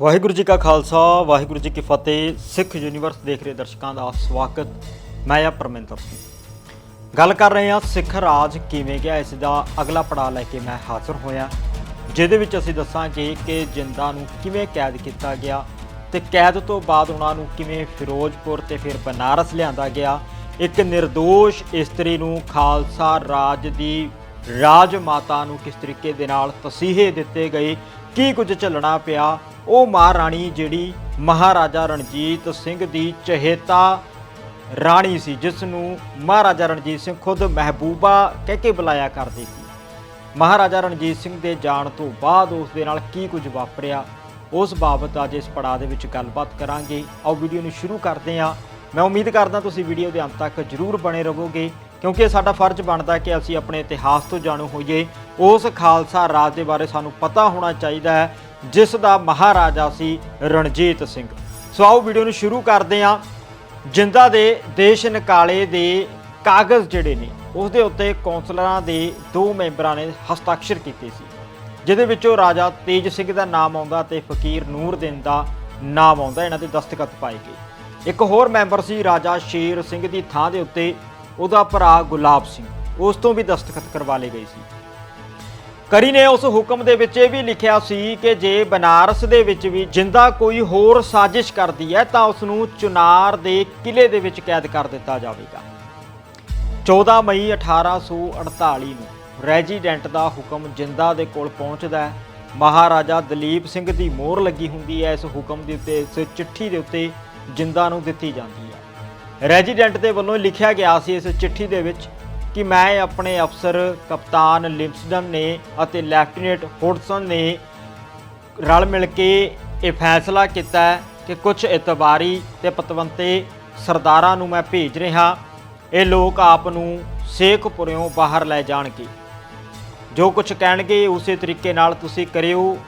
ਵਾਹਿਗੁਰੂ ਜੀ ਕਾ ਖਾਲਸਾ, ਵਾਹਿਗੁਰੂ ਜੀ ਕੀ ਫਤਿਹ। ਸਿੱਖ ਯੂਨੀਵਰਸ ਦੇਖ ਰਹੇ ਦਰਸ਼ਕਾਂ ਦਾ ਸਵਾਗਤ। ਮੈਂ ਆ ਪਰਮਿੰਦਰ ਸਿੰਘ। ਗੱਲ ਕਰ ਰਹੇ ਹਾਂ ਸਿੱਖ ਰਾਜ ਕਿਵੇਂ ਗਿਆ, ਇਸ ਦਾ ਅਗਲਾ ਪੜਾਅ ਲੈ ਕੇ ਮੈਂ ਹਾਜ਼ਰ ਹੋਇਆ। ਜਿਹਦੇ ਵਿੱਚ ਅਸੀਂ ਦੱਸਾਂਗੇ ਕਿ ਜਿੰਦਾ ਨੂੰ ਕਿਵੇਂ ਕੈਦ ਕੀਤਾ ਗਿਆ ਤੇ ਕੈਦ ਤੋਂ ਬਾਅਦ ਉਹਨਾਂ ਨੂੰ ਕਿਵੇਂ ਫਿਰੋਜ਼ਪੁਰ ਤੇ ਫਿਰ ਬਨਾਰਸ ਲਿਆਂਦਾ ਗਿਆ। ਇੱਕ નિર્ਦੋਸ਼ ਇਸਤਰੀ ਨੂੰ ਖਾਲਸਾ ਰਾਜ ਦੀ ਰਾਜ ਮਾਤਾ ਨੂੰ ਕਿਸ ਤਰੀਕੇ ਦੇ ਨਾਲ ਤਸੀਹੇ ਦਿੱਤੇ ਗਏ ਕੀ ਕੁਝ ਝੱਲਣਾ ਪਿਆ? ਉਹ ਮਹਾਰਾਣੀ ਜਿਹੜੀ ਮਹਾਰਾਜਾ ਰਣਜੀਤ ਸਿੰਘ ਦੀ ਚਹੇਤਾ ਰਾਣੀ ਸੀ ਜਿਸ ਨੂੰ ਮਹਾਰਾਜਾ ਰਣਜੀਤ ਸਿੰਘ ਖੁਦ ਮਹਿਬੂਬਾ ਕਹਿ ਕੇ ਬੁਲਾਇਆ ਕਰਦੇ ਸੀ। ਮਹਾਰਾਜਾ ਰਣਜੀਤ ਸਿੰਘ ਦੇ ਜਾਣ ਤੋਂ ਬਾਅਦ ਉਸ ਦੇ ਨਾਲ ਕੀ ਕੁਝ ਵਾਪਰਿਆ? ਉਸ ਬਾਬਤ ਅੱਜ ਇਸ ਪੜਾਅ ਦੇ ਵਿੱਚ ਗੱਲਬਾਤ ਕਰਾਂਗੇ। ਆਓ ਵੀਡੀਓ ਨੂੰ ਸ਼ੁਰੂ ਕਰਦੇ ਹਾਂ। ਮੈਂ ਉਮੀਦ ਕਰਦਾ ਤੁਸੀਂ ਵੀਡੀਓ ਦੇ ਅੰਤ ਤੱਕ ਜਰੂਰ ਬਣੇ ਰਹੋਗੇ। ਕਿਉਂਕਿ ਇਹ ਸਾਡਾ ਫਰਜ਼ ਬਣਦਾ ਕਿ ਅਸੀਂ ਆਪਣੇ ਇਤਿਹਾਸ ਤੋਂ ਜਾਣੂ ਹੋਈਏ। ਉਸ ਖਾਲਸਾ ਰਾਜ ਦੇ ਬਾਰੇ ਸਾਨੂੰ ਪਤਾ ਹੋਣਾ ਚਾਹੀਦਾ ਹੈ, ਜਿਸ ਦਾ ਮਹਾਰਾਜਾ ਸੀ ਰਣਜੀਤ ਸਿੰਘ। ਸੋ ਆਓ ਵੀਡੀਓ ਨੂੰ ਸ਼ੁਰੂ ਕਰਦੇ ਹਾਂ। ਜਿੰਦਾ ਦੇ ਦੇਸ਼ ਨਿਕਾਲੇ ਦੇ ਕਾਗਜ਼ ਜਿਹੜੇ ਨੇ, ਉਸ ਦੇ ਉੱਤੇ ਕੌਂਸਲਰਾਂ ਦੇ ਦੋ ਮੈਂਬਰਾਂ ਨੇ ਹਸਤਾਖਰ ਕੀਤੇ ਸੀ। ਜਿਹਦੇ ਵਿੱਚੋਂ ਰਾਜਾ ਤੇਜ ਸਿੰਘ ਦਾ ਨਾਮ ਆਉਂਦਾ ਤੇ ਫਕੀਰ ਨੂਰਦੀਨ ਦਾ ਨਾਮ ਆਉਂਦਾ, ਇਹਨਾਂ ਦੇ ਦਸਤਖਤ ਪਾਏ ਗਏ। ਇੱਕ ਹੋਰ ਮੈਂਬਰ ਸੀ ਰਾਜਾ ਸ਼ੇਰ ਸਿੰਘ ਦੀ ਥਾਂ ਦੇ ਉੱਤੇ ਉਹਦਾ ਭਰਾ ਗੁਲਾਬ ਸਿੰਘ, ਉਸ ਤੋਂ ਵੀ ਦਸਤਖਤ ਕਰਵਾ ਲਏ ਗਏ ਸੀ। ਕਰੀ ਨੇ ਉਸ ਹੁਕਮ ਦੇ ਵਿੱਚ ਇਹ ਵੀ ਲਿਖਿਆ ਸੀ ਕਿ ਜੇ ਬਨਾਰਸ ਦੇ ਵਿੱਚ ਵੀ ਜਿੰਦਾ ਕੋਈ ਹੋਰ ਸਾਜ਼ਿਸ਼ ਕਰਦੀ ਹੈ, ਤਾਂ ਉਸ ਨੂੰ ਚੁਨਾਰ ਦੇ ਕਿਲੇ ਦੇ ਵਿੱਚ ਕੈਦ ਕਰ ਦਿੱਤਾ ਜਾਵੇਗਾ। 14 ਮਈ 1848 ਨੂੰ ਰੈਜੀਡੈਂਟ ਦਾ ਹੁਕਮ ਜਿੰਦਾ ਦੇ ਕੋਲ ਪਹੁੰਚਦਾ ਹੈ। ਮਹਾਰਾਜਾ ਦਲੀਪ ਸਿੰਘ ਦੀ ਮੋਹਰ ਲੱਗੀ ਹੁੰਦੀ ਹੈ। ਇਸ ਹੁਕਮ ਦੇ ਉੱਤੇ, ਇਸ ਚਿੱਠੀ ਦੇ ਉੱਤੇ ਜਿੰਦਾ ਨੂੰ ਦਿੱਤੀ ਜਾਂਦੀ ਹੈ। ਰੈਜੀਡੈਂਟ ਦੇ ਵੱਲੋਂ ਲਿਖਿਆ ਗਿਆ ਸੀ ਇਸ ਚਿੱਠੀ ਦੇ ਵਿੱਚ ਕਿ ਮੈਂ ਆਪਣੇ ਅਫਸਰ ਕਪਤਾਨ ਲਿਮਸਡਨ ਨੇ ਅਤੇ ਲੈਫਟੀਨੈਂਟ ਹੋਡਸਨ ਨੇ ਰਲ ਮਿਲ ਕੇ ਇਹ ਫੈਸਲਾ ਕੀਤਾ ਕਿ ਕੁਝ ਇਤਬਾਰੀ ਤੇ ਪਤਵੰਤੇ ਸਰਦਾਰਾਂ ਨੂੰ ਮੈਂ ਭੇਜ ਰਿਹਾ, ਇਹ ਲੋਕ ਆਪ ਨੂੰ ਸੇਖਪੁਰਿਓਂ ਬਾਹਰ ਲੈ ਜਾਣਗੇ। ਜੋ ਕੁਝ ਕਹਿਣਗੇ, ਉਸੇ ਤਰੀਕੇ ਨਾਲ ਤੁਸੀਂ ਕਰਿਓ।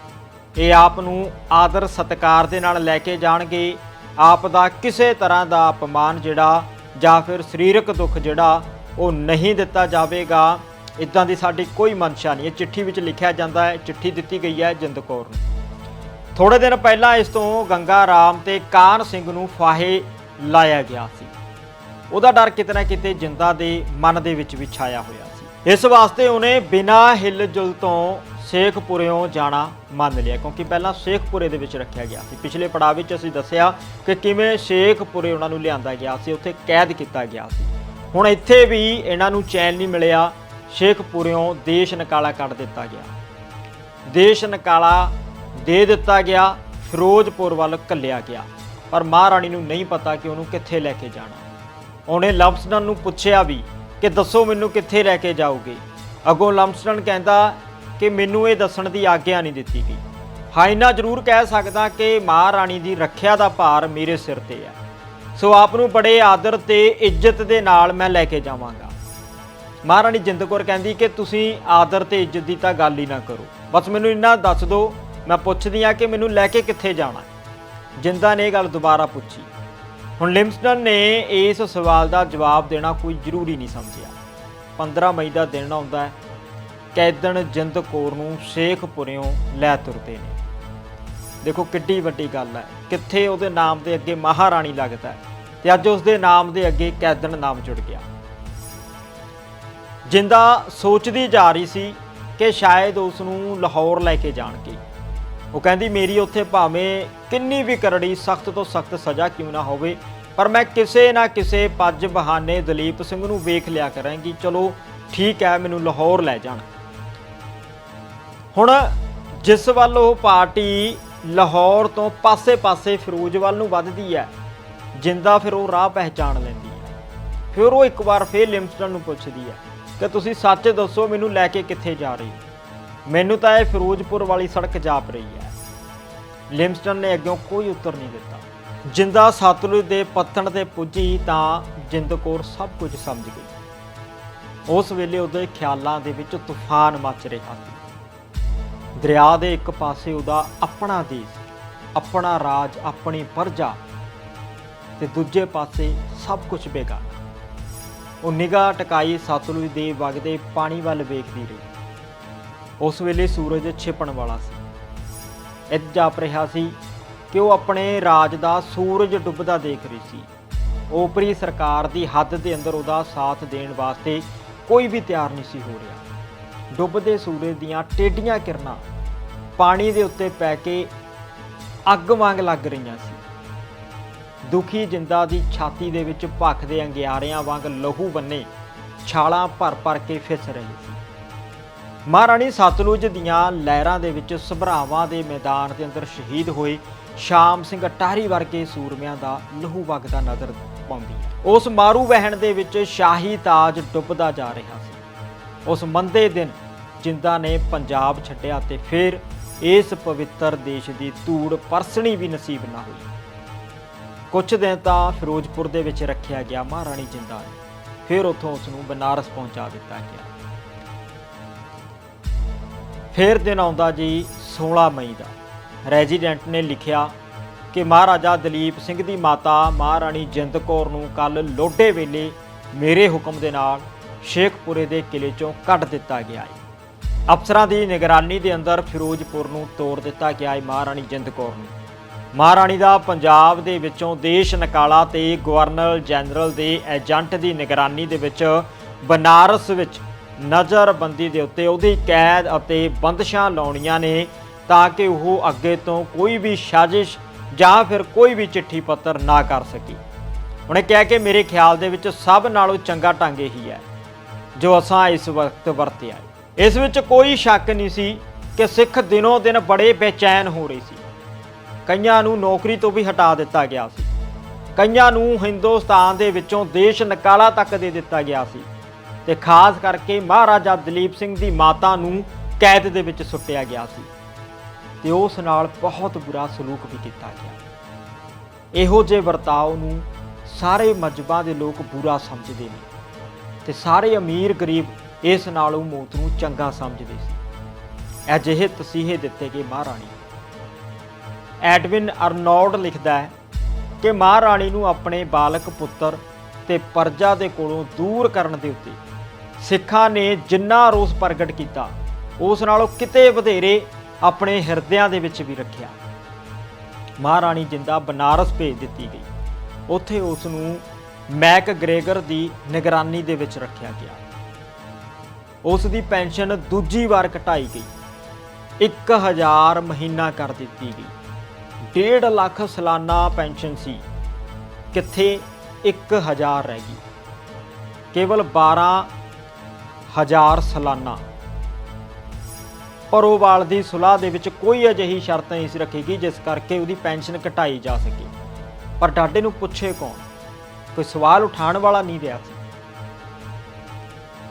ਇਹ ਆਪ ਨੂੰ ਆਦਰ ਸਤਕਾਰ ਦੇ ਨਾਲ ਲੈ ਕੇ ਜਾਣਗੇ। ਆਪ ਦਾ ਕਿਸੇ ਤਰ੍ਹਾਂ ਦਾ ਅਪਮਾਨ ਜਿਹੜਾ ਜਾਂ ਫਿਰ ਸਰੀਰਕ ਦੁੱਖ ਜਿਹੜਾ ਉਹ ਨਹੀਂ ਦਿੱਤਾ ਜਾਵੇਗਾ। ਇਦਾਂ ਦੀ ਸਾਡੀ ਕੋਈ ਮਨਸ਼ਾ ਨਹੀਂ। ਇਹ ਚਿੱਠੀ ਵਿੱਚ ਲਿਖਿਆ ਜਾਂਦਾ ਹੈ। ਚਿੱਠੀ ਦਿੱਤੀ ਗਈ ਹੈ ਜਿੰਦ ਕੌਰ ਨੂੰ। ਥੋੜੇ ਦਿਨ ਪਹਿਲਾਂ ਇਸ ਤੋਂ ਗੰਗਾ ਰਾਮ ਤੇ ਕਾਨ ਸਿੰਘ ਨੂੰ ਫਾਹੇ ਲਾਇਆ ਗਿਆ ਸੀ। ਉਹਦਾ ਡਰ ਕਿਤੇ ਨਾ ਕਿਤੇ ਜਿੰਦਾ ਦੇ ਮਨ ਦੇ ਵਿੱਚ ਵਿਛਾਇਆ ਹੋਇਆ ਸੀ। ਇਸ ਵਾਸਤੇ ਉਹਨੇ ਬਿਨਾਂ ਹਿੱਲ-ਜੁਲ ਤੋਂ ਸ਼ੇਖਪੁਰਿਓਂ ਜਾਣਾ ਮੰਨ ਲਿਆ, ਕਿਉਂਕਿ ਪਹਿਲਾਂ ਸ਼ੇਖਪੁਰੇ ਦੇ ਵਿੱਚ ਰੱਖਿਆ ਗਿਆ ਸੀ। ਪਿਛਲੇ ਪੜਾਅ ਵਿੱਚ ਅਸੀਂ ਦੱਸਿਆ ਕਿ ਕਿਵੇਂ ਸ਼ੇਖਪੁਰੇ ਉਹਨਾਂ ਨੂੰ ਲਿਆਂਦਾ ਗਿਆ ਸੀ, ਉੱਥੇ ਕੈਦ ਕੀਤਾ ਗਿਆ ਸੀ। ਹੁਣ ਇੱਥੇ ਵੀ ਇਹਨਾਂ ਨੂੰ ਚੈਨ ਨਹੀਂ ਮਿਲਿਆ, ਸ਼ੇਖਪੁਰਿਓਂ ਦੇਸ਼ ਨਿਕਾਲਾ ਕੱਢ ਦਿੱਤਾ ਗਿਆ। ਦੇਸ਼ ਨਿਕਾਲਾ ਦੇ ਦਿੱਤਾ ਗਿਆ, ਫਿਰੋਜ਼ਪੁਰ ਵੱਲ ਕੱਲਿਆ ਗਿਆ। ਪਰ ਮਹਾਰਾਣੀ ਨੂੰ ਨਹੀਂ ਪਤਾ ਕਿ ਉਹਨੂੰ ਕਿੱਥੇ ਲੈ ਕੇ ਜਾਣਾ। ਉਹਨੇ ਲੰਮਸਡਨ ਨੂੰ ਪੁੱਛਿਆ ਵੀ ਕਿ ਦੱਸੋ ਮੈਨੂੰ ਕਿੱਥੇ ਲੈ ਕੇ ਜਾਓਗੇ? ਅਗੋਂ ਲੰਮਸਡਨ ਕਹਿੰਦਾ ਕਿ ਮੈਨੂੰ ਇਹ ਦੱਸਣ ਦੀ ਆਗਿਆ ਨਹੀਂ ਦਿੱਤੀ ਗਈ। ਹਾਂ, ਇੰਨਾ ਜ਼ਰੂਰ ਕਹਿ ਸਕਦਾ ਕਿ ਮਹਾਰਾਣੀ ਦੀ ਰੱਖਿਆ ਦਾ ਭਾਰ ਮੇਰੇ ਸਿਰ ਤੇ ਹੈ ਸੋ ਆਪ ਨੂੰ ਬੜੇ ਆਦਰ ਤੇ ਇੱਜ਼ਤ ਦੇ ਨਾਲ ਮੈਂ ਲੈ ਕੇ ਜਾਵਾਂਗਾ। ਮਹਾਰਾਣੀ ਜਿੰਦ ਕੌਰ ਕਹਿੰਦੀ ਕਿ ਤੁਸੀਂ ਆਦਰ ਤੇ ਇੱਜ਼ਤ ਦੀ ਤਾਂ ਗੱਲ ਹੀ ਨਾ ਕਰੋ। ਬਸ ਮੈਨੂੰ ਇੰਨਾ ਦੱਸ ਦਿਓ, ਮੈਂ ਪੁੱਛਦੀ ਆ ਕਿ ਮੈਨੂੰ ਲੈ ਕੇ ਕਿੱਥੇ ਜਾਣਾ। ਜਿੰਦਾ ਨੇ ਇਹ ਗੱਲ ਦੁਬਾਰਾ ਪੁੱਛੀ। ਹੁਣ ਲਿਮਸਟਨ ਨੇ ਇਸ ਸਵਾਲ ਦਾ ਜਵਾਬ ਦੇਣਾ ਕੋਈ ਜ਼ਰੂਰੀ ਨਹੀਂ ਸਮਝਿਆ। 15 ਮਈ ਦਾ ਦਿਨ ਆਉਂਦਾ ਹੈ। ਕੈਦਣ ਜਿੰਦ ਕੌਰ ਨੂੰ ਸ਼ੇਖਪੁਰਿਓਂ ਲੈ ਤੁਰਦੇ ਨੇ। ਦੇਖੋ ਕਿੱਡੀ ਵੱਡੀ ਗੱਲ ਹੈ। ਕਿੱਥੇ ਉਹਦੇ ਨਾਮ ਦੇ ਅੱਗੇ ਮਹਾਰਾਣੀ ਲੱਗਦਾ ਹੈ ਤੇ ਅੱਜ ਉਸਦੇ ਨਾਮ ਦੇ ਅੱਗੇ ਕੈਦਣ ਨਾਮ ਜੁੜ ਗਿਆ। ਜਿੰਦਾ ਸੋਚਦੀ ਜਾ ਰਹੀ ਸੀ ਕਿ ਸ਼ਾਇਦ ਉਸ ਨੂੰ ਲਾਹੌਰ ਲੈ ਕੇ ਜਾਣਗੇ। ਉਹ ਕਹਿੰਦੀ, ਮੇਰੀ ਉੱਥੇ ਭਾਵੇਂ ਕਿੰਨੀ ਵੀ ਕਰੜੀ ਸਖਤ ਤੋਂ ਸਖਤ ਸਜ਼ਾ ਕਿਉਂ ਨਾ ਹੋਵੇ, ਪਰ ਮੈਂ ਕਿਸੇ ਨਾ ਕਿਸੇ ਪੱਜ ਬਹਾਨੇ ਦਲੀਪ ਸਿੰਘ ਨੂੰ ਵੇਖ ਲਿਆ ਕਰਾਂਗੀ। ਚਲੋ, ਠੀਕ ਹੈ, ਮੈਨੂੰ ਲਾਹੌਰ ਲੈ ਜਾਣ। ਹੁਣ ਜਿਸ ਵੱਲ ਉਹ ਪਾਰਟੀ ਲਾਹੌਰ ਤੋਂ ਪਾਸੇ-ਪਾਸੇ ਫਿਰੋਜ਼ ਵੱਲ ਨੂੰ ਵੱਧਦੀ ਹੈ, ਜਿੰਦਾ ਫਿਰ ਉਹ ਰਾਹ ਪਹਿਚਾਣ ਲੈਂਦੀ ਹੈ। ਫਿਰ ਉਹ ਇੱਕ ਵਾਰ ਫੇਰ ਲਿਮਸਟਨ ਨੂੰ ਪੁੱਛਦੀ ਹੈ ਕਿ ਤੁਸੀਂ ਸੱਚ ਦੱਸੋ ਮੈਨੂੰ ਲੈ ਕੇ ਕਿੱਥੇ ਜਾ ਰਹੀ ਮੈਨੂੰ ਤਾਂ ਇਹ ਫਿਰੋਜ਼ਪੁਰ ਵਾਲੀ ਸੜਕ ਜਾਪ ਰਹੀ ਹੈ। ਲਿਮਸਟਨ ਨੇ ਅੱਗੋਂ ਕੋਈ ਉੱਤਰ ਨਹੀਂ ਦਿੱਤਾ। ਜਿੰਦਾ ਸਤਲੁਜ ਦੇ ਪੱਤਣ ਤੇ ਪੁੱਜੀ ਤਾਂ ਜਿੰਦਕੌਰ ਸਭ ਕੁਝ ਸਮਝ ਗਈ। ਉਸ ਵੇਲੇ ਉਹਦੇ ਖਿਆਲਾਂ ਦੇ ਵਿੱਚ ਤੂਫਾਨ ਮੱਚ ਰਿਹਾ ਸੀ ਦਰਿਆ ਦੇ ਇੱਕ ਪਾਸੇ ਉਹਦਾ ਆਪਣਾ ਦੇਸ਼, ਆਪਣਾ ਰਾਜ, ਆਪਣੀ ਪਰਜਾ ਤੇ ਦੂਜੇ ਪਾਸੇ ਸਭ ਕੁਝ ਬੇਗਾਨਾ ਉਹ ਨਿਗਾਹ ਟਿਕਾਈ ਸਤਲੁਜ ਦੇ ਵਗਦੇ ਪਾਣੀ ਵੱਲ ਵੇਖਦੀ ਰਹੀ। ਉਸ ਵੇਲੇ ਸੂਰਜ ਛਿਪਣ ਵਾਲਾ ਸੀ। ਇੱਜ ਜਾਪ ਰਿਹਾ ਸੀ ਕਿ ਉਹ ਆਪਣੇ ਰਾਜ ਦਾ ਸੂਰਜ ਡੁੱਬਦਾ ਦੇਖ ਰਹੀ ਸੀ। ਉਪਰੀ ਸਰਕਾਰ ਦੀ ਹੱਦ ਦੇ ਅੰਦਰ ਉਹਦਾ ਸਾਥ ਦੇਣ ਵਾਸਤੇ ਕੋਈ ਵੀ ਤਿਆਰ ਨਹੀਂ ਸੀ ਹੋ ਰਿਹਾ। ਡੁੱਬਦੇ ਸੂਰਜ ਦੀਆਂ ਟੇਡੀਆਂ ਕਿਰਨਾਂ ਪਾਣੀ ਦੇ ਉੱਤੇ ਪੈ ਕੇ ਅੱਗ ਵਾਂਗ ਲੱਗ ਰਹੀਆਂ ਸੀ। ਦੁਖੀ ਜਿੰਦਾ ਦੀ ਛਾਤੀ ਦੇ ਵਿੱਚ ਭਖਦੇ ਅੰਗਿਆਰਿਆਂ ਵਾਂਗ ਲਹੂ ਬੰਨੇ ਛਾਲਾਂ ਭਰ ਭਰ ਕੇ ਫਿਸ ਰਹੀ ਸੀ। ਮਹਾਰਾਣੀ ਸਤਲੁਜ ਦੀਆਂ ਲਹਿਰਾਂ ਦੇ ਵਿੱਚ ਸਭਰਾਵਾਂ ਦੇ ਮੈਦਾਨ ਦੇ ਅੰਦਰ ਸ਼ਹੀਦ ਹੋਏ ਸ਼ਾਮ ਸਿੰਘ ਅਟਾਰੀ ਵਰਗੇ ਸੂਰਮਿਆਂ ਦਾ ਲਹੂ ਵਗਦਾ ਨਜ਼ਰ ਪਾਉਂਦੀ ਹੈ। ਉਸ ਮਾਰੂ ਵਹਿਣ ਦੇ ਵਿੱਚ ਸ਼ਾਹੀ ਤਾਜ ਡੁੱਬਦਾ ਜਾ ਰਿਹਾ ਸੀ। ਉਸ ਮੰਦੇ ਦਿਨ ਜਿੰਦਾ ਨੇ ਪੰਜਾਬ ਛੱਡਿਆ ਤੇ ਫਿਰ ਇਸ ਪਵਿੱਤਰ ਦੇਸ਼ ਦੀ ਧੂੜ ਪਰਸਣੀ ਵੀ ਨਸੀਬ ਨਾ ਹੋਈ। ਕੁਝ ਦਿਨ ਤਾਂ ਫਿਰੋਜ਼ਪੁਰ ਦੇ ਵਿੱਚ ਰੱਖਿਆ ਗਿਆ ਮਹਾਰਾਣੀ ਜਿੰਦਾ ਨੂੰ ਫਿਰ ਉੱਥੋਂ ਉਸ ਨੂੰ ਬਨਾਰਸ ਪਹੁੰਚਾ ਦਿੱਤਾ ਗਿਆ। ਫਿਰ ਦਿਨ ਆਉਂਦਾ ਜੀ 16 ਮਈ ਦਾ। ਰੈਜ਼ੀਡੈਂਟ ਨੇ ਲਿਖਿਆ ਕਿ ਮਹਾਰਾਜਾ ਦਲੀਪ ਸਿੰਘ ਦੀ ਮਾਤਾ ਮਹਾਰਾਣੀ ਜਿੰਦ ਕੌਰ ਨੂੰ ਕੱਲ ਲੋਡੇ ਵੇਲੇ ਮੇਰੇ ਹੁਕਮ ਦੇ ਨਾਲ ਸ਼ੇਖਪੁਰੇ ਦੇ ਕਿਲੇ ਚੋਂ ਕੱਢ ਦਿੱਤਾ ਗਿਆ ਹੈ। ਅਫਸਰਾਂ ਦੀ ਨਿਗਰਾਨੀ ਦੇ ਅੰਦਰ ਫਿਰੋਜ਼ਪੁਰ ਨੂੰ ਤੋੜ ਦਿੱਤਾ ਗਿਆ ਹੈ ਮਹਾਰਾਣੀ ਜਿੰਦ ਕੌਰ ਨੂੰ ਮਹਾਰਾਣੀ ਦਾ ਪੰਜਾਬ ਦੇ ਵਿੱਚੋਂ ਦੇਸ਼ ਨਿਕਾਲਾ ਤੇ ਗਵਰਨਰ ਜਨਰਲ ਦੇ ਏਜੰਟ ਦੀ ਨਿਗਰਾਨੀ ਦੇ ਵਿੱਚ ਬਨਾਰਸ ਵਿੱਚ ਨਜ਼ਰਬੰਦੀ ਦੇ ਉੱਤੇ ਉਹਦੀ ਕੈਦ ਅਤੇ ਬੰਦਸ਼ਾਂ ਲਾਉਣੀਆਂ ਨੇ ਤਾਂ ਕਿ ਉਹ ਅੱਗੇ ਤੋਂ ਕੋਈ ਵੀ ਸਾਜ਼ਿਸ਼ ਜਾਂ ਫਿਰ ਕੋਈ ਵੀ ਚਿੱਠੀ ਪੱਤਰ ਨਾ ਕਰ ਸਕੇ ਉਹਨੇ ਕਿਹਾ ਕਿ ਮੇਰੇ ਖਿਆਲ ਦੇ ਵਿੱਚ ਸਭ ਨਾਲੋਂ ਚੰਗਾ ਢੰਗ ਇਹੀ ਹੈ ਜੋ ਅਸਾਂ ਇਸ ਵਕਤ ਵਰਤਿਆ ਹੈ। ਇਸ ਵਿੱਚ ਕੋਈ ਸ਼ੱਕ ਨਹੀਂ ਸੀ ਕਿ ਸਿੱਖ ਦਿਨੋਂ ਦਿਨ ਬੜੇ ਬੇਚੈਨ ਹੋ ਰਹੇ ਸੀ। ਕਈਆਂ ਨੂੰ ਨੌਕਰੀ ਤੋਂ ਵੀ ਹਟਾ ਦਿੱਤਾ ਗਿਆ ਸੀ। ਕਈਆਂ ਨੂੰ ਹਿੰਦੁਸਤਾਨ ਦੇ ਵਿੱਚੋਂ ਦੇਸ਼ ਨਿਕਾਲਾ ਤੱਕ ਦੇ ਦਿੱਤਾ ਗਿਆ ਸੀ ਤੇ ਖਾਸ ਕਰਕੇ ਮਹਾਰਾਜਾ ਦਲੀਪ ਸਿੰਘ ਦੀ ਮਾਤਾ ਨੂੰ ਕੈਦ ਦੇ ਵਿੱਚ ਸੁੱਟਿਆ ਗਿਆ ਸੀ ਤੇ ਉਸ ਨਾਲ ਬਹੁਤ ਬੁਰਾ ਸਲੂਕ ਵੀ ਕੀਤਾ ਗਿਆ। ਇਹੋ ਜਿਹੇ ਵਰਤਾਓ ਨੂੰ ਸਾਰੇ ਮਜਬਾਂ ਦੇ ਲੋਕ ਬੁਰਾ ਸਮਝਦੇ ਨੇ ਤੇ ਸਾਰੇ ਅਮੀਰ ਗਰੀਬ ਇਸ ਨਾਲੋਂ ਮੌਤ ਨੂੰ ਚੰਗਾ ਸਮਝਦੇ ਸੀ। ਅਜਿਹੇ ਤਸੀਹੇ ਦਿੱਤੇ ਗਏ ਮਹਾਰਾਣੀ। ਐਡਵਿਨ ਅਰਨੌਲਡ ਲਿਖਦਾ ਹੈ ਕਿ ਮਹਾਰਾਣੀ ਨੂੰ ਆਪਣੇ ਬਾਲਕ ਪੁੱਤਰ ਤੇ ਪਰਜਾ ਦੇ ਕੋਲੋਂ ਦੂਰ ਕਰਨ ਦੇ ਉੱਤੇ ਸਿੱਖਾਂ ਨੇ ਜਿੰਨਾ ਰੋਸ ਪ੍ਰਗਟ ਕੀਤਾ, ਉਸ ਨਾਲੋਂ ਕਿਤੇ ਵਧੇਰੇ ਆਪਣੇ ਹਿਰਦਿਆਂ ਦੇ ਵਿੱਚ ਵੀ ਰੱਖਿਆ। ਮਹਾਰਾਣੀ ਜਿੰਦਾ ਬਨਾਰਸ ਭੇਜ ਦਿੱਤੀ ਗਈ। ਉੱਥੇ ਉਸ ਨੂੰ ਮੈਕ ਗ੍ਰੇਗਰ ਦੀ ਨਿਗਰਾਨੀ ਦੇ ਵਿੱਚ ਰੱਖਿਆ ਗਿਆ। ਉਸ ਦੀ ਪੈਨਸ਼ਨ ਦੂਜੀ ਵਾਰ ਘਟਾਈ ਗਈ। 1000 ਮਹੀਨਾ ਕਰ ਦਿੱਤੀ ਗਈ। 1.5 ਲੱਖ ਸਾਲਾਨਾ ਪੈਨਸ਼ਨ ਸੀ। ਕਿੱਥੇ 1000 ਰਹਿ ਗਈ। ਕੇਵਲ 12000 ਸਾਲਾਨਾ। ਪਰੋਵਾਲ ਦੀ ਸੁਲਾਹ ਦੇ ਵਿੱਚ ਕੋਈ ਅਜਿਹੀ ਸ਼ਰਤ ਨਹੀਂ ਸੀ ਰੱਖੀ ਗਈ, ਜਿਸ ਕਰਕੇ ਉਹਦੀ ਪੈਨਸ਼ਨ ਘਟਾਈ ਜਾ ਸਕੇ। ਪਰ ਡਾਡੇ ਨੂੰ ਪੁੱਛੇ ਕੌਣ? ਕੋਈ ਸਵਾਲ ਉਠਾਉਣ ਵਾਲਾ ਨਹੀਂ ਰਿਹਾ ਸੀ।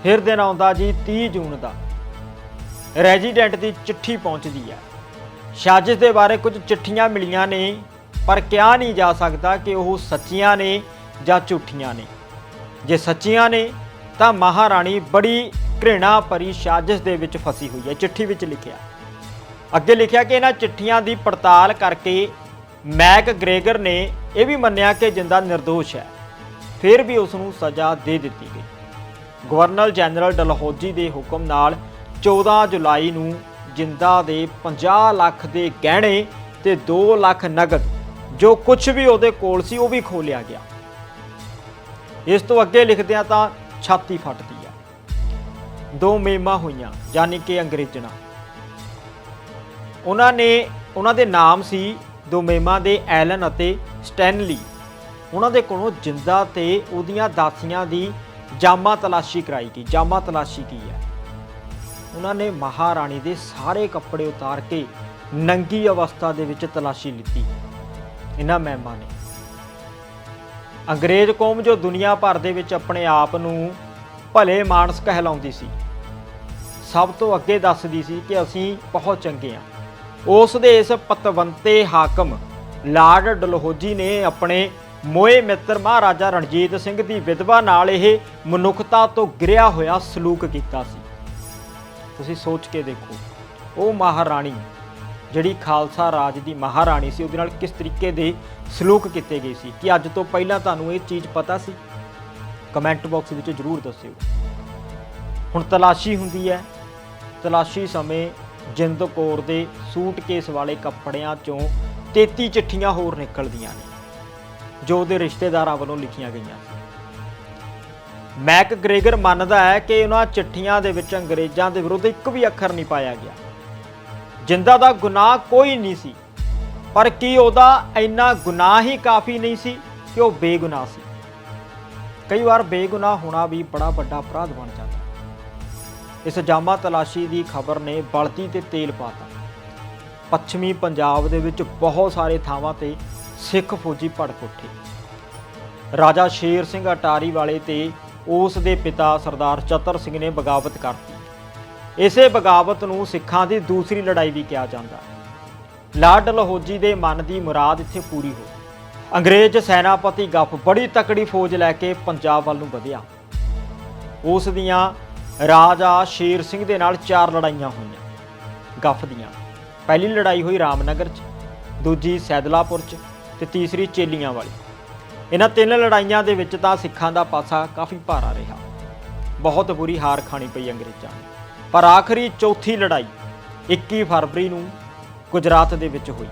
ਫਿਰ ਦਿਨ ਆਉਂਦਾ ਜੀ 30 ਜੂਨ ਦਾ। ਰੈਜ਼ੀਡੈਂਟ ਦੀ ਚਿੱਠੀ ਪਹੁੰਚਦੀ ਹੈ ਸਾਜ਼ਿਸ਼ ਦੇ ਬਾਰੇ ਕੁਝ ਚਿੱਠੀਆਂ ਮਿਲੀਆਂ ਨੇ, ਪਰ ਕਿਹਾ ਨਹੀਂ ਜਾ ਸਕਦਾ ਕਿ ਉਹ ਸੱਚੀਆਂ ਨੇ ਜਾਂ ਝੂਠੀਆਂ ਨੇ। ਜੇ ਸੱਚੀਆਂ ਨੇ, ਤਾਂ ਮਹਾਰਾਣੀ ਬੜੀ ਘ੍ਰਿਣਾ ਭਰੀ ਸਾਜ਼ਿਸ਼ ਦੇ ਵਿੱਚ ਫਸੀ ਹੋਈ ਹੈ। ਚਿੱਠੀ ਵਿੱਚ ਲਿਖਿਆ, ਅੱਗੇ ਲਿਖਿਆ ਕਿ ਇਹਨਾਂ ਚਿੱਠੀਆਂ ਦੀ ਪੜਤਾਲ ਕਰਕੇ ਮੈਕ ਗ੍ਰੇਗਰ ਨੇ ਇਹ ਵੀ ਮੰਨਿਆ ਕਿ ਜਿੰਦਾ ਨਿਰਦੋਸ਼ ਹੈ, ਫਿਰ ਵੀ ਉਸ ਨੂੰ ਸਜ਼ਾ ਦੇ ਦਿੱਤੀ ਗਈ। ਗਵਰਨਰ ਜਨਰਲ ਡਲਹੌਜੀ ਦੇ ਹੁਕਮ ਨਾਲ 14 ਜੁਲਾਈ ਨੂੰ ਜਿੰਦਾ ਦੇ 50 ਲੱਖ ਦੇ ਗਹਿਣੇ ਤੇ 2 ਲੱਖ ਨਗਦ, ਜੋ ਕੁਝ ਵੀ ਉਹਦੇ ਕੋਲ ਸੀ, ਉਹ ਵੀ ਖੋ ਲਿਆ ਗਿਆ। ਇਸ ਤੋਂ ਅੱਗੇ ਲਿਖਦਿਆਂ ਤਾਂ ਛਾਤੀ ਫਟਦੀ ਆ। ਦੋ ਮੇਮਾਂ ਹੋਈਆਂ, ਯਾਨੀ ਕਿ ਅੰਗਰੇਜ਼ਣਾ। ਉਹਨਾਂ ਨੇ, ਉਹਨਾਂ ਦੇ ਨਾਮ ਸੀ ਦੋ ਮੇਮਾਂ ਦੇ ਐਲਨ ਅਤੇ ਸਟੈਨਲੀ। ਉਹਨਾਂ ਦੇ ਕੋਲੋਂ ਜਿੰਦਾ ਤੇ ਉਹਦੀਆਂ ਦਾਸੀਆਂ ਦੀ ਜਾਮਾ ਤਲਾਸ਼ੀ ਕਰਾਈ ਗਈ, ਜਾਮਾ ਤਲਾਸ਼ੀ ਕੀ ਹੈ? ਉਹਨਾਂ ਨੇ ਮਹਾਰਾਣੀ ਦੇ ਸਾਰੇ ਕੱਪੜੇ ਉਤਾਰ ਕੇ ਨੰਗੀ ਅਵਸਥਾ ਦੇ ਵਿੱਚ ਤਲਾਸ਼ੀ ਲਿੱਤੀ। ਇਹਨਾਂ ਮਹਿਮਾਂ ਨੇ। ਅੰਗਰੇਜ਼ ਕੌਮ ਜੋ ਦੁਨੀਆ ਭਰ ਦੇ ਵਿੱਚ ਆਪਣੇ ਆਪ ਨੂੰ ਭਲੇ ਮਾਨਸ ਕਹਿਲਾਉਂਦੀ ਸੀ, ਸਭ ਤੋਂ ਅੱਗੇ ਦੱਸਦੀ ਸੀ ਕਿ ਅਸੀਂ ਬਹੁਤ ਚੰਗੇ ਹਾਂ। ਉਸ ਦੇ ਇਸ ਪਤਵੰਤੇ ਹਾਕਮ ਲਾਰਡ ਡਲਹੋਜੀ ਨੇ ਆਪਣੇ ਮੋਏ ਮਿੱਤਰ ਮਹਾਰਾਜਾ ਰਣਜੀਤ ਸਿੰਘ ਦੀ ਵਿਧਵਾ ਨਾਲ ਇਹ ਮਨੁੱਖਤਾ ਤੋਂ ਗਿਰਿਆ ਹੋਇਆ ਸਲੂਕ ਕੀਤਾ ਸੀ। ਤੁਸੀਂ ਸੋਚ ਕੇ ਦੇਖੋ, ਉਹ ਮਹਾਰਾਣੀ ਜਿਹੜੀ ਖਾਲਸਾ ਰਾਜ ਦੀ ਮਹਾਰਾਣੀ ਸੀ, ਉਹਦੇ ਨਾਲ ਕਿਸ ਤਰੀਕੇ ਦੇ ਸਲੂਕ ਕੀਤੇ ਗਏ ਸੀ? ਕਿ ਅੱਜ ਤੋਂ ਪਹਿਲਾਂ ਤੁਹਾਨੂੰ ਇਹ ਚੀਜ਼ ਪਤਾ ਸੀ? ਕਮੈਂਟ ਬਾਕਸ ਵਿੱਚ ਜਰੂਰ ਦੱਸਿਓ। ਹੁਣ ਤਲਾਸ਼ੀ ਹੁੰਦੀ ਹੈ। ਤਲਾਸ਼ੀ ਸਮੇਂ ਜਿੰਦ ਕੌਰ ਦੇ ਸੂਟਕੇਸ ਵਾਲੇ ਕੱਪੜਿਆਂ ਚੋਂ 33 ਚਿੱਠੀਆਂ ਹੋਰ ਨਿਕਲਦੀਆਂ ਨੇ। ਜੋ ਉਹਦੇ ਰਿਸ਼ਤੇਦਾਰਾਂ ਵੱਲੋਂ ਲਿਖੀਆਂ ਗਈਆਂ ਮੈਕ ਗ੍ਰੇਗਰ ਮੰਨਦਾ ਹੈ ਕਿ ਉਹਨਾਂ ਚਿੱਠੀਆਂ ਦੇ ਵਿੱਚ ਅੰਗਰੇਜ਼ਾਂ ਦੇ ਵਿਰੁੱਧ ਇੱਕ ਵੀ ਅੱਖਰ ਨਹੀਂ ਪਾਇਆ ਗਿਆ। ਜਿੰਦਾ ਦਾ ਗੁਨਾਹ ਕੋਈ ਨਹੀਂ ਸੀ, ਪਰ ਕੀ ਉਹਦਾ ਇੰਨਾ ਗੁਨਾਹ ਹੀ ਕਾਫੀ ਨਹੀਂ ਸੀ ਕਿ ਉਹ ਬੇਗੁਨਾਹ ਸੀ? ਕਈ ਵਾਰ ਬੇਗੁਨਾਹ ਹੋਣਾ ਵੀ ਬੜਾ ਵੱਡਾ ਅਪਰਾਧ ਬਣ ਜਾਂਦਾ। ਇਸ ਜਾਮਾ ਤਲਾਸ਼ੀ ਦੀ ਖਬਰ ਨੇ ਬਲਤੀ ਤੇ ਤੇਲ ਪਾਤਾ ਪੱਛਮੀ ਪੰਜਾਬ ਦੇ ਵਿੱਚ ਬਹੁਤ ਸਾਰੇ ਥਾਵਾਂ ਤੇ ਸਿੱਖ ਫੌਜੀ ਭੜਕ ਉੱਠੇ। ਰਾਜਾ ਸ਼ੇਰ ਸਿੰਘ ਅਟਾਰੀ ਵਾਲੇ ਤੇ ਉਸ ਦੇ ਪਿਤਾ ਸਰਦਾਰ ਚਤਰ ਸਿੰਘ ਨੇ ਬਗਾਵਤ ਕਰਤੀ ਇਸੇ ਬਗਾਵਤ ਨੂੰ ਸਿੱਖਾਂ ਦੀ ਦੂਸਰੀ ਲੜਾਈ ਵੀ ਕਿਹਾ ਜਾਂਦਾ ਲਾਡ ਲਾਰਡ ਲਹੌਜੀ ਦੇ ਮਨ ਦੀ ਮੁਰਾਦ ਇੱਥੇ ਪੂਰੀ ਹੋਈ। ਅੰਗਰੇਜ਼ ਸੈਨਾਪਤੀ ਗੱਫ ਬੜੀ ਤਕੜੀ ਫੌਜ ਲੈ ਕੇ ਪੰਜਾਬ ਵੱਲ ਨੂੰ ਵਧਿਆ। ਉਸ ਦੀਆਂ ਰਾਜਾ ਸ਼ੇਰ ਸਿੰਘ ਦੇ ਨਾਲ ਚਾਰ ਲੜਾਈਆਂ ਹੋਈਆਂ। ਗੱਫ ਦੀਆਂ। ਪਹਿਲੀ ਲੜਾਈ ਹੋਈ ਰਾਮਨਗਰ 'ਚ, ਦੂਜੀ ਸੈਦਲਾਪੁਰ 'ਚ ਤੇ ਤੀਸਰੀ ਚੇਲੀਆਂ ਵਾਲੀ। ਇਹਨਾਂ ਤਿੰਨ ਲੜਾਈਆਂ ਦੇ ਵਿੱਚ ਤਾਂ ਸਿੱਖਾਂ ਦਾ ਪਾਸਾ ਕਾਫੀ ਭਾਰਾ ਰਿਹਾ। ਬਹੁਤ ਬੁਰੀ ਹਾਰ ਖਾਣੀ ਪਈ ਅੰਗਰੇਜ਼ਾਂ ਨੂੰ। ਪਰ ਆਖਰੀ ਚੌਥੀ ਲੜਾਈ 21 ਫਰਵਰੀ ਨੂੰ ਗੁਜਰਾਤ ਦੇ ਵਿੱਚ ਹੋਈ।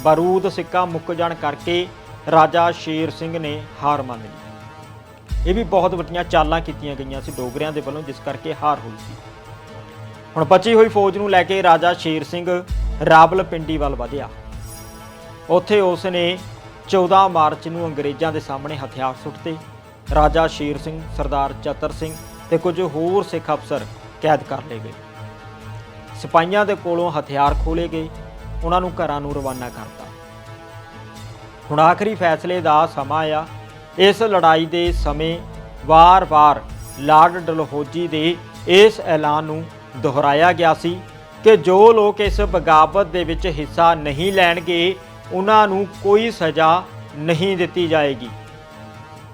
ਬਾਰੂਦ ਸਿੱਕਾ ਮੁੱਕ ਜਾਣ ਕਰਕੇ ਰਾਜਾ ਸ਼ੇਰ ਸਿੰਘ ਨੇ ਹਾਰ ਮੰਨ ਲਈ। ਇਹ ਵੀ ਬਹੁਤ ਵੱਡੀਆਂ ਚਾਲਾਂ ਕੀਤੀਆਂ ਗਈਆਂ ਸੀ ਡੋਗਰਿਆਂ ਦੇ ਵੱਲੋਂ, ਜਿਸ ਕਰਕੇ ਹਾਰ ਹੋਈ ਸੀ। ਹੁਣ ਬਚੀ ਹੋਈ ਫੌਜ ਨੂੰ ਲੈ ਕੇ ਰਾਜਾ ਸ਼ੇਰ ਸਿੰਘ ਰਾਵਲਪਿੰਡੀ ਵੱਲ ਵਧਿਆ। ਉੱਥੇ ਉਸ ਨੇ 14 ਮਾਰਚ ਨੂੰ ਅੰਗਰੇਜ਼ਾਂ ਦੇ ਸਾਹਮਣੇ ਹਥਿਆਰ ਸੁੱਟਤੇ। ਰਾਜਾ ਸ਼ੇਰ ਸਿੰਘ, ਸਰਦਾਰ ਚਤਰ ਸਿੰਘ ਤੇ ਕੁਝ ਹੋਰ ਸਿੱਖ ਅਫਸਰ ਕੈਦ ਕਰ ਲਏ ਗਏ। ਸਿਪਾਹੀਆਂ ਦੇ ਕੋਲੋਂ ਹਥਿਆਰ ਖੋਲੇ ਗਏ। ਉਹਨਾਂ ਨੂੰ ਘਰਾਂ ਨੂੰ ਰਵਾਨਾ ਕਰਤਾ। ਹੁਣ ਆਖਰੀ ਫੈਸਲੇ ਦਾ ਸਮਾਂ ਆ। ਇਸ ਲੜਾਈ ਦੇ ਸਮੇਂ ਵਾਰ-ਵਾਰ ਲਾਰਡ ਡਲਹੌਜੀ ਦੇ ਇਸ ਐਲਾਨ ਨੂੰ ਦੁਹਰਾਇਆ ਗਿਆ ਸੀ ਕਿ ਜੋ ਲੋਕ ਇਸ ਬਗਾਵਤ ਦੇ ਵਿੱਚ ਹਿੱਸਾ ਨਹੀਂ ਲੈਣਗੇ ਉਹਨਾਂ ਨੂੰ ਕੋਈ ਸਜ਼ਾ ਨਹੀਂ ਦਿੱਤੀ ਜਾਏਗੀ।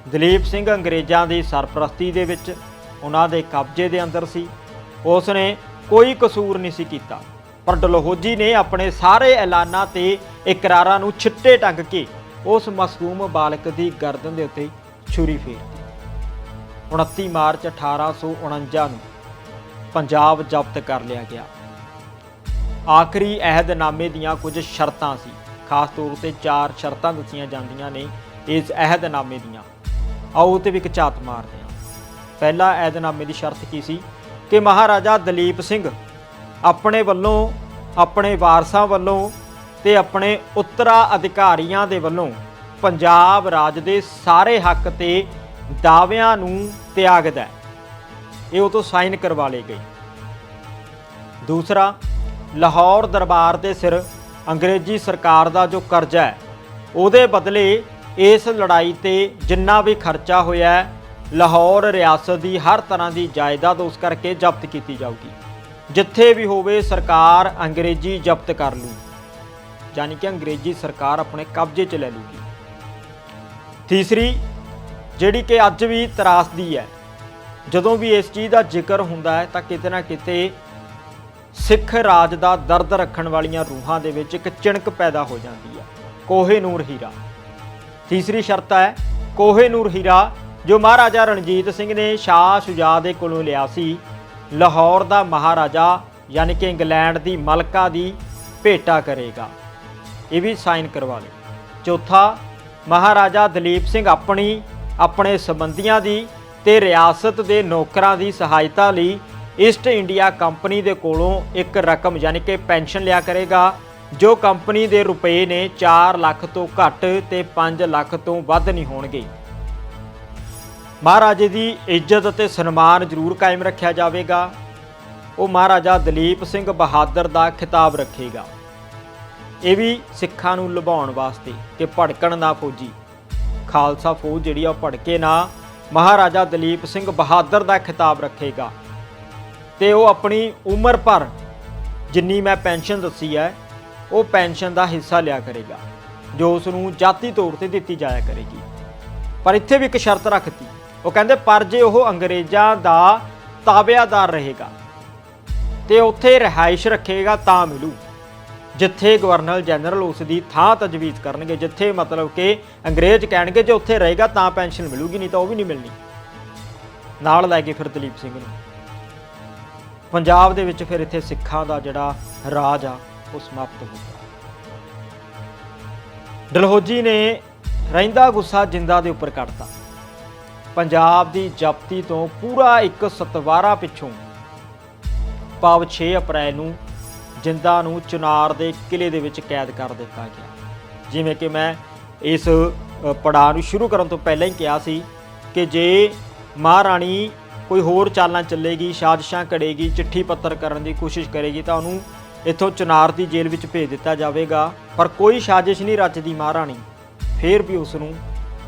ਦਲੀਪ ਸਿੰਘ ਅੰਗਰੇਜ਼ਾਂ ਦੀ ਸਰਪ੍ਰਸਤੀ ਦੇ ਵਿੱਚ ਉਹਨਾਂ ਦੇ ਕਬਜ਼ੇ ਦੇ ਅੰਦਰ ਸੀ। ਉਸ ਨੇ ਕੋਈ ਕਸੂਰ ਨਹੀਂ ਸੀ ਕੀਤਾ। ਪਰ ਡਲਹੋਜੀ ਨੇ ਆਪਣੇ ਸਾਰੇ ਐਲਾਨਾਂ ਤੇ ਇਕਰਾਰਾਂ ਨੂੰ ਛਿੱਟੇ ਟੰਗ ਕੇ ਉਸ ਮਾਸੂਮ ਬਾਲਕ ਦੀ ਗਰਦਨ ਦੇ ਉੱਤੇ ਛੁਰੀ ਫੇਰਤੀ 29 ਮਾਰਚ 1849 ਨੂੰ ਪੰਜਾਬ ਜ਼ਬਤ ਕਰ ਲਿਆ ਗਿਆ। ਆਖਰੀ ਅਹਿਦਨਾਮੇ ਦੀਆਂ ਕੁਝ ਸ਼ਰਤਾਂ ਸੀ। ਖਾਸ ਤੌਰ ਤੇ ਚਾਰ ਸ਼ਰਤਾਂ ਦੱਸੀਆਂ ਜਾਂਦੀਆਂ ਨੇ ਇਸ ਅਹਿਦਨਾਮੇ ਦੀਆਂ। ਆਓ ਤੇ ਵੀ ਇੱਕ ਝਾਤ ਮਾਰਦੇ ਹਾਂ। ਪਹਿਲਾ ਅਹਿਦਨਾਮੇ ਦੀ ਸ਼ਰਤ ਕੀ ਸੀ? ਕਿ ਮਹਾਰਾਜਾ ਦਲੀਪ ਸਿੰਘ ਆਪਣੇ ਵੱਲੋਂ, ਆਪਣੇ ਵਾਰਸਾਂ ਵੱਲੋਂ ਤੇ ਆਪਣੇ ਉੱਤਰਾ ਅਧਿਕਾਰੀਆਂ ਦੇ ਵੱਲੋਂ ਪੰਜਾਬ ਰਾਜ ਦੇ ਸਾਰੇ ਹੱਕ ਤੇ ਦਾਅਵਿਆਂ ਨੂੰ ਤਿਆਗਦਾ ਇਹ ਉਹ ਤੋਂ ਸਾਈਨ ਕਰਵਾ ਲਏ ਗਏ। ਦੂਸਰਾ, ਲਾਹੌਰ ਦਰਬਾਰ ਦੇ ਸਿਰ ਅੰਗਰੇਜ਼ੀ ਸਰਕਾਰ ਦਾ ਜੋ ਕਰਜ਼ਾ ਹੈ, ਉਹਦੇ ਬਦਲੇ ਇਸ ਲੜਾਈ ਤੇ ਜਿੰਨਾ ਵੀ ਖਰਚਾ ਹੋਇਆ ਹੈ, ਲਾਹੌਰ ਰਿਆਸਤ ਦੀ ਹਰ ਤਰ੍ਹਾਂ ਦੀ ਜਾਇਦਾਦ ਉਸ ਕਰਕੇ ਜ਼ਬਤ ਕੀਤੀ ਜਾਊਗੀ। ਜਿੱਥੇ ਵੀ ਹੋਵੇ ਸਰਕਾਰ ਅੰਗਰੇਜ਼ੀ ਜ਼ਬਤ ਕਰ ਲੂ ਯਾਨੀ ਕਿ ਅੰਗਰੇਜ਼ੀ ਸਰਕਾਰ ਆਪਣੇ ਕਬਜ਼ੇ 'ਚ ਲੈ ਲੂਗੀ ਤੀਸਰੀ, ਜਿਹੜੀ ਕਿ ਅੱਜ ਵੀ ਤਰਾਸਦੀ ਹੈ, ਜਦੋਂ ਵੀ ਇਸ ਚੀਜ਼ ਦਾ ਜ਼ਿਕਰ ਹੁੰਦਾ ਹੈ, ਤਾਂ ਕਿਤੇ ਨਾ ਕਿਤੇ ਸਿੱਖ ਰਾਜ ਦਾ ਦਰਦ ਰੱਖਣ ਵਾਲੀਆਂ ਰੂਹਾਂ ਦੇ ਵਿੱਚ ਇੱਕ ਚਿਣਕ ਪੈਦਾ ਹੋ ਜਾਂਦੀ ਹੈ। ਕੋਹੇ ਨੂਰ ਹੀਰਾ। ਤੀਸਰੀ ਸ਼ਰਤ ਹੈ, ਕੋਹੇ ਨੂਰ ਹੀਰਾ, ਜੋ ਮਹਾਰਾਜਾ ਰਣਜੀਤ ਸਿੰਘ ਨੇ ਸ਼ਾਹ ਸ਼ੁਜਾ ਦੇ ਕੋਲੋਂ ਲਿਆ ਸੀ, ਲਾਹੌਰ ਦਾ ਮਹਾਰਾਜਾ, ਯਾਨੀ ਕਿ ਇੰਗਲੈਂਡ ਦੀ ਮਲਕਾ ਦੀ ਭੇਟਾ ਕਰੇਗਾ। ਇਹ ਵੀ ਸਾਈਨ ਕਰਵਾ ਲਏ ਚੌਥਾ, ਮਹਾਰਾਜਾ ਦਲੀਪ ਸਿੰਘ ਆਪਣੀ, ਆਪਣੇ ਸੰਬੰਧੀਆਂ ਦੀ ਤੇ ਰਿਆਸਤ ਦੇ ਨੌਕਰਾਂ ਦੀ ਸਹਾਇਤਾ ਲਈ ਈਸਟ ਇੰਡੀਆ ਕੰਪਨੀ ਦੇ ਕੋਲੋਂ ਇੱਕ ਰਕਮ ਯਾਨੀ ਕਿ ਪੈਨਸ਼ਨ ਲਿਆ ਕਰੇਗਾ, ਜੋ ਕੰਪਨੀ ਦੇ ਰੁਪਏ ਨੇ 4 ਲੱਖ ਤੋਂ ਘੱਟ ਤੇ 5 ਲੱਖ ਤੋਂ ਵੱਧ ਨਹੀਂ ਹੋਣਗੇ। ਮਹਾਰਾਜੇ ਦੀ ਇੱਜ਼ਤ ਅਤੇ ਸਨਮਾਨ ਜ਼ਰੂਰ ਕਾਇਮ ਰੱਖਿਆ ਜਾਵੇਗਾ। ਉਹ ਮਹਾਰਾਜਾ ਦਲੀਪ ਸਿੰਘ ਬਹਾਦਰ ਦਾ ਖਿਤਾਬ ਰੱਖੇਗਾ। ਇਹ ਵੀ ਸਿੱਖਾਂ ਨੂੰ ਲੁਭਾਉਣ ਵਾਸਤੇ ਕਿ ਭੜਕਣ ਨਾ ਫੌਜੀ। ਖਾਲਸਾ ਫੌਜ ਜਿਹੜੀ ਆ ਉਹ ਭੜਕੇ ਨਾ ਮਹਾਰਾਜਾ ਦਲੀਪ ਸਿੰਘ ਬਹਾਦਰ ਦਾ ਖਿਤਾਬ ਰੱਖੇਗਾ। ਤੇ ਉਹ ਆਪਣੀ ਉਮਰ ਭਰ ਜਿੰਨੀ ਮੈਂ ਪੈਨਸ਼ਨ ਦੱਸੀ ਹੈ, ਉਹ ਪੈਨਸ਼ਨ ਦਾ ਹਿੱਸਾ ਲਿਆ ਕਰੇਗਾ, ਜੋ ਉਸ ਨੂੰ ਜਾਤੀ ਤੌਰ ਤੇ ਦਿੱਤੀ ਜਾਇਆ ਕਰੇਗੀ। ਪਰ ਇੱਥੇ ਵੀ ਇੱਕ ਸ਼ਰਤ ਰੱਖਤੀ। ਉਹ ਕਹਿੰਦੇ, ਪਰ ਜੇ ਉਹ ਅੰਗਰੇਜ਼ਾਂ ਦਾ ਤਾਬਿਆਦਾਰ ਰਹੇਗਾ ਤੇ ਉੱਥੇ ਰਿਹਾਇਸ਼ ਰੱਖੇਗਾ ਤਾਂ ਮਿਲੂ। ਜਿੱਥੇ ਗਵਰਨਰ ਜਨਰਲ ਉਸ ਦੀ ਥਾਂ ਤਜਵੀਜ਼ ਕਰਨਗੇ, ਜਿੱਥੇ ਮਤਲਬ ਕਿ ਅੰਗਰੇਜ਼ ਕਹਿਣਗੇ ਜੇ ਉੱਥੇ ਰਹੇਗਾ ਤਾਂ ਪੈਨਸ਼ਨ ਮਿਲੂਗੀ, ਨਹੀਂ ਤਾਂ ਉਹ ਵੀ ਨਹੀਂ ਮਿਲਣੀ। ਨਾਲ ਲੈ ਕੇ ਫਿਰ ਦਲੀਪ ਸਿੰਘ ਨੂੰ। ਪੰਜਾਬ ਦੇ ਵਿੱਚ ਫਿਰ ਇੱਥੇ ਸਿੱਖਾਂ ਦਾ ਜਿਹੜਾ ਰਾਜ ਆ, ਉਹ ਸਮਾਪਤ ਹੋ ਗਿਆ। ਡਲਹੋਜੀ ਨੇ ਰਹਿੰਦਾ ਗੁੱਸਾ ਜਿੰਦਾ ਦੇ ਉੱਪਰ ਕੱਢਤਾ। ਪੰਜਾਬ ਦੀ ਜ਼ਬਤੀ ਤੋਂ ਪੂਰਾ ਇੱਕ ਸਤਵਾਰਾ ਪਿੱਛੋਂ ਭਾਵ 6 ਅਪ੍ਰੈਲ ਨੂੰ ਜਿੰਦਾ ਨੂੰ ਚੁਨਾਰ ਦੇ ਕਿਲੇ ਦੇ ਵਿੱਚ ਕੈਦ ਕਰ ਦਿੱਤਾ ਗਿਆ। ਜਿਵੇਂ ਕਿ ਮੈਂ ਇਸ ਪੜਾਅ ਨੂੰ ਸ਼ੁਰੂ ਕਰਨ ਤੋਂ ਪਹਿਲਾਂ ਹੀ ਕਿਹਾ ਸੀ ਕਿ ਜੇ ਮਹਾਰਾਣੀ ਕੋਈ ਹੋਰ ਚਾਲਾਂ ਚੱਲੇਗੀ, ਸਾਜ਼ਿਸ਼ਾਂ ਘੜੇਗੀ, ਚਿੱਠੀ ਪੱਤਰ ਕਰਨ ਦੀ ਕੋਸ਼ਿਸ਼ ਕਰੇਗੀ ਤਾਂ ਉਹਨੂੰ ਇੱਥੋਂ ਚਨਾਰ ਦੀ ਜੇਲ੍ਹ ਵਿੱਚ ਭੇਜ ਦਿੱਤਾ ਜਾਵੇਗਾ। ਪਰ ਕੋਈ ਸਾਜ਼ਿਸ਼ ਨਹੀਂ ਰਚਦੀ ਮਹਾਰਾਣੀ। ਫੇਰ ਵੀ ਉਸ ਨੂੰ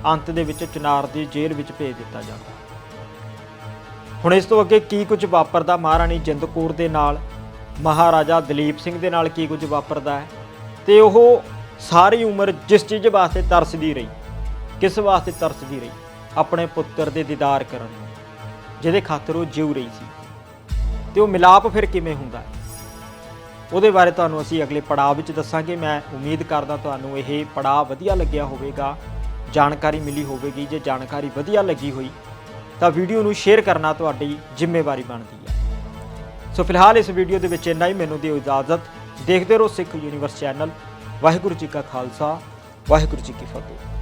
ਅੰਤ ਦੇ ਵਿੱਚ ਚਨਾਰ ਦੀ ਜੇਲ੍ਹ ਵਿੱਚ ਭੇਜ ਦਿੱਤਾ ਜਾਂਦਾ। ਹੁਣ ਇਸ ਤੋਂ ਅੱਗੇ ਕੀ ਕੁਝ ਵਾਪਰਦਾ? ਮਹਾਰਾਣੀ ਜਿੰਦ ਕੌਰ ਦੇ ਨਾਲ, ਮਹਾਰਾਜਾ ਦਲੀਪ ਸਿੰਘ ਦੇ ਨਾਲ ਕੀ ਕੁਝ ਵਾਪਰਦਾ ਹੈ? ਤੇ ਉਹ ਸਾਰੀ ਉਮਰ ਜਿਸ ਚੀਜ਼ ਵਾਸਤੇ ਤਰਸਦੀ ਰਹੀ, ਕਿਸ ਵਾਸਤੇ ਤਰਸਦੀ ਰਹੀ? ਆਪਣੇ ਪੁੱਤਰ ਦੇ ਦੀਦਾਰ ਕਰਨ ਨੂੰ। ਜਿਹਦੇ ਖਾਤਰ ਉਹ ਜਿਉ ਰਹੀ ਸੀ। ਤੇ ਉਹ ਮਿਲਾਪ ਫਿਰ ਕਿਵੇਂ ਹੁੰਦਾ ਹੈ? ਉਹਦੇ ਬਾਰੇ ਤੁਹਾਨੂੰ ਅਸੀਂ ਅਗਲੇ ਪੜਾਅ ਵਿੱਚ ਦੱਸਾਂਗੇ। ਮੈਂ ਉਮੀਦ ਕਰਦਾ ਤੁਹਾਨੂੰ ਇਹ ਪੜਾਅ ਵਧੀਆ ਲੱਗਿਆ ਹੋਵੇਗਾ, ਜਾਣਕਾਰੀ ਮਿਲੀ ਹੋਵੇਗੀ। ਜੇ ਜਾਣਕਾਰੀ ਵਧੀਆ ਲੱਗੀ ਹੋਈ, ਤਾਂ ਵੀਡੀਓ ਨੂੰ ਸ਼ੇਅਰ ਕਰਨਾ ਤੁਹਾਡੀ ਜ਼ਿੰਮੇਵਾਰੀ ਬਣਦੀ ਹੈ। ਸੋ ਫਿਲਹਾਲ ਇਸ ਵੀਡੀਓ ਦੇ ਵਿੱਚ ਇੰਨਾ ਹੀ। ਮੈਨੂੰ ਦਿਓ ਇਜਾਜ਼ਤ। ਦੇਖਦੇ ਰਹੋ ਸਿੱਖ ਯੂਨੀਵਰਸ ਚੈਨਲ। ਵਾਹਿਗੁਰੂ ਜੀ ਕਾ ਖਾਲਸਾ, ਵਾਹਿਗੁਰੂ ਜੀ ਕੀ ਫਤਿਹ।